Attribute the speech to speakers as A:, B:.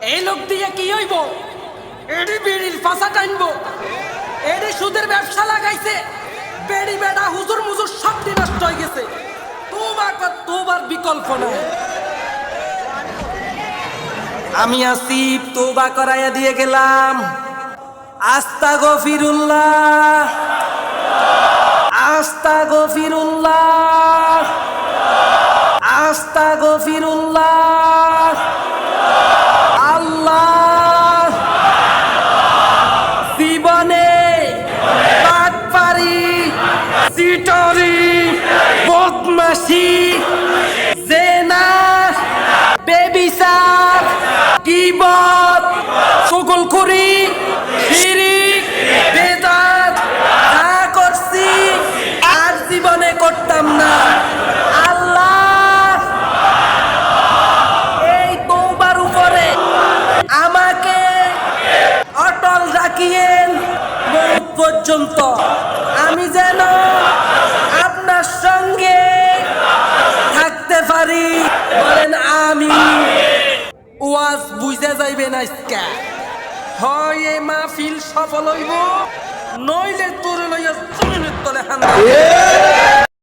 A: এই লোক দিয়ে কি হইব? এডি বিড়ির ফাঁসা টানব। এডি সুদের ব্যবসা লাগাইছে। বেড়ি বেড়া হুজুর মুজুর সব দিন নষ্ট হয়ে গেছে। তোমার তোমার বিকল্প নাই। আমি আসিফ, তোবা করাইয়া দিয়ে গেলাম। আস্তা গফিরুল্লাহ। আস্তা গফিরুল্লাহ। আস্তা গফিরুল্লাহ। সিটরি বদমাসি জেনা বেবিসার কিবত সকল করি শিরিক, বেদাত, যা করছি, আর জীবনে করতাম না। আল্লাহ, এই তৌবার উপরে আমাকে অটল রাখিয়েন পর্যন্ত। আমি যেন ওয়াজ বুঝে না ইসকা হয় এ মাহফিল সফল হইব নইলে তোর লইয়া তলে হান।